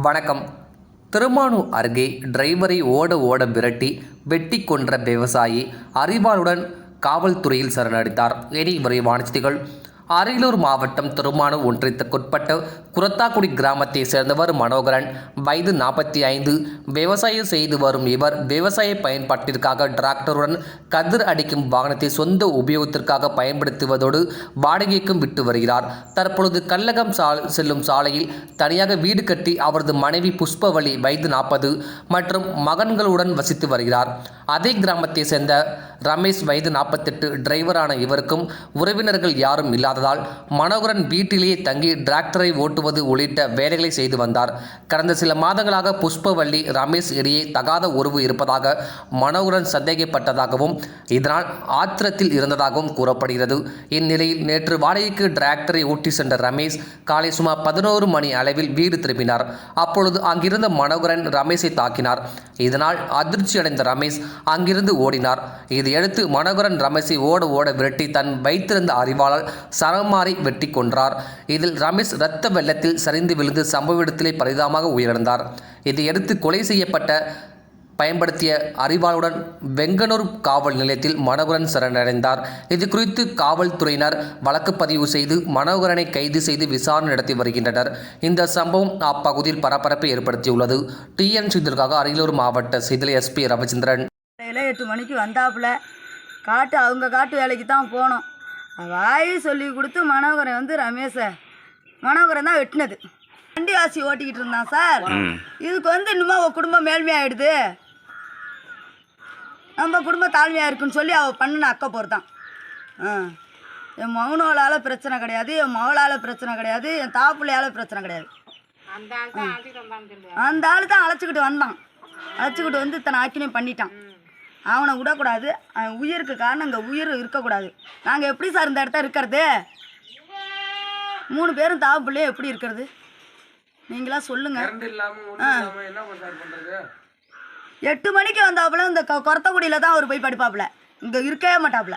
வணக்கம். திருமானூர் அருகே டிரைவரை ஓட ஓட விரட்டி வெட்டி கொன்ற விவசாயி அறிவாளுடன் காவல்துறையில் சரணடைந்தார். இனி விரைவான செய்திகள். அரியலூர் மாவட்டம் திருமானூர் ஒன்றியத்துக்குட்பட்ட குரத்தாக்குடி கிராமத்தைச் சேர்ந்தவர் மனோகரன். வயது நாற்பத்தி ஐந்து விவசாயம் செய்து வரும் இவர் விவசாய பயன்பாட்டிற்காக டிராக்டருடன் கதிர் அடிக்கும் வாகனத்தை சொந்த உபயோகத்திற்காக பயன்படுத்துவதோடு வாடகைக்கும் விட்டு வருகிறார். தற்பொழுது கல்லகம் சா செல்லும் சாலையில் தனியாக வீடு கட்டி அவரது மனைவி புஷ்பவழி வயது நாற்பது மற்றும் மகன்களுடன் வசித்து வருகிறார். அதே கிராமத்தை சேர்ந்த ரமேஷ் வயது நாற்பத்தெட்டு டிரைவரான இவருக்கும் உறவினர்கள் யாரும் இல்லாததால் மனோகரன் வீட்டிலேயே தங்கி டிராக்டரை ஓட்டுவது உள்ளிட்ட வேலைகளை செய்து வந்தார். கடந்த சில மாதங்களாக புஷ்பவள்ளி ரமேஷ் இடையே தகாத உறவு இருப்பதாக மனோகரன் சந்தேகப்பட்டதாகவும் இதனால் ஆத்திரத்தில் இருந்ததாகவும் கூறப்படுகிறது. இந்நிலையில் நேற்று வாடகைக்கு டிராக்டரை ஓட்டி சென்ற ரமேஷ் காலை சுமார் பதினோரு மணி அளவில் வீடு திரும்பினார். அப்பொழுது அங்கிருந்த மனோகரன் ரமேஷை தாக்கினார். இதனால் அதிர்ச்சி அடைந்த ரமேஷ் அங்கிருந்து ஓடினார். இதையடுத்து மனோகரன் ரமேஷை ஓட ஓட விரட்டி தன் வைத்திருந்த அறிவாளால் சரமாரி வெட்டி கொன்றார். இதில் ரமேஷ் இரத்த வெள்ளத்தில் சரிந்து விழுந்து சம்பவ இடத்திலே பரிதாபமாக உயிரிழந்தார். இதையடுத்து கொலை செய்யப்பட்ட பயன்படுத்திய அறிவாளுடன் வெங்கனூர் காவல் நிலையத்தில் மனோகரன் சரணடைந்தார். இது குறித்து காவல்துறையினர் வழக்கு பதிவு செய்து மனோகரனை கைது செய்து விசாரணை நடத்தி வருகின்றனர். இந்த சம்பவம் அப்பகுதியில் பரபரப்பை ஏற்படுத்தியுள்ளது. டிஎன் செய்திற்காக அரியலூர் மாவட்ட செய்தியில் எஸ்பி ரவிச்சந்திரன். காலையில் எட்டு மணிக்கு வந்தாப்புல. காட்டு அவங்க காட்டு வேலைக்கு தான் போனோம். வாய் சொல்லி கொடுத்து மனோகரன் வந்து ரமேஷை மனோகரன் தான் வெட்டினது. வண்டி வாசி ஓட்டிக்கிட்டு இருந்தான் சார். இதுக்கு வந்து இன்னுமா உன் குடும்பம் மேல்மையாயிடுது? நம்ம குடும்பம் தாழ்மையாக இருக்குன்னு சொல்லி அவள் பண்ணின அக்க தான். ஆ. என் மகனோளால் பிரச்சனை கிடையாது என் மகளால் பிரச்சனை கிடையாது என் தாப்புலையால் பிரச்சனை கிடையாது. அந்த ஆள் தான் அழைச்சிக்கிட்டு வந்தான். அழைச்சிக்கிட்டு வந்து இத்தனை ஆக்கினையும் பண்ணிட்டான். அவனை விடக்கூடாது. அவன் உயிருக்கு காரணம் இங்கே உயிர் இருக்கக்கூடாது. நாங்கள் எப்படி சார் இந்த இடத்த இருக்கிறது? மூணு பேரும் தாவு பிள்ளையும் எப்படி இருக்கிறது? நீங்களா சொல்லுங்க. எட்டு மணிக்கு வந்தாப்புல இந்த கொ- கொரத்தக்குடியில் தான் அவர் போய் படிப்பாப்புல. இங்கே இருக்கவே மாட்டாப்புல.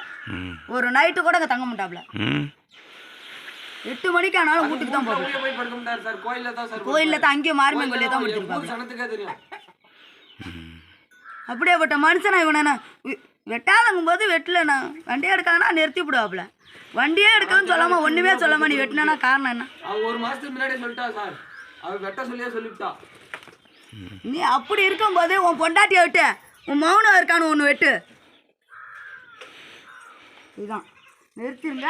ஒரு நைட்டு கூட இங்கே தங்க மாட்டாப்புல. எட்டு மணிக்கு ஆனாலும் வீட்டுக்கு தான் போகும் போய் படுக்க முடியாது சார். கோயில்ல தான் சார் கோயிலில் தான் அங்கேயும் மாரியம்மன் கோயிலே தான் தெரியும். அப்படியேப்பட்ட மனுஷனா இவனை வெட்டாதங்கும் போது வெட்டலண்ணா வண்டியே எடுக்காங்கன்னா நிறுத்தி விடுவாப்புல. வண்டியே எடுக்கணும்னு சொல்லாம ஒண்ணுமே சொல்லாம நீ வெட்டினா காரணம் என்ன? ஒரு மாசத்துக்கு முன்னாடியே சொல்லிட்டா சார். வெட்ட சொல்லியே சொல்லிவிட்டா. நீ அப்படி இருக்கும்போது உன் பொண்டாட்டியை விட்டு உன் மௌனம் இருக்கான்னு ஒன்று வெட்டு. இதுதான் நிறுத்திருங்க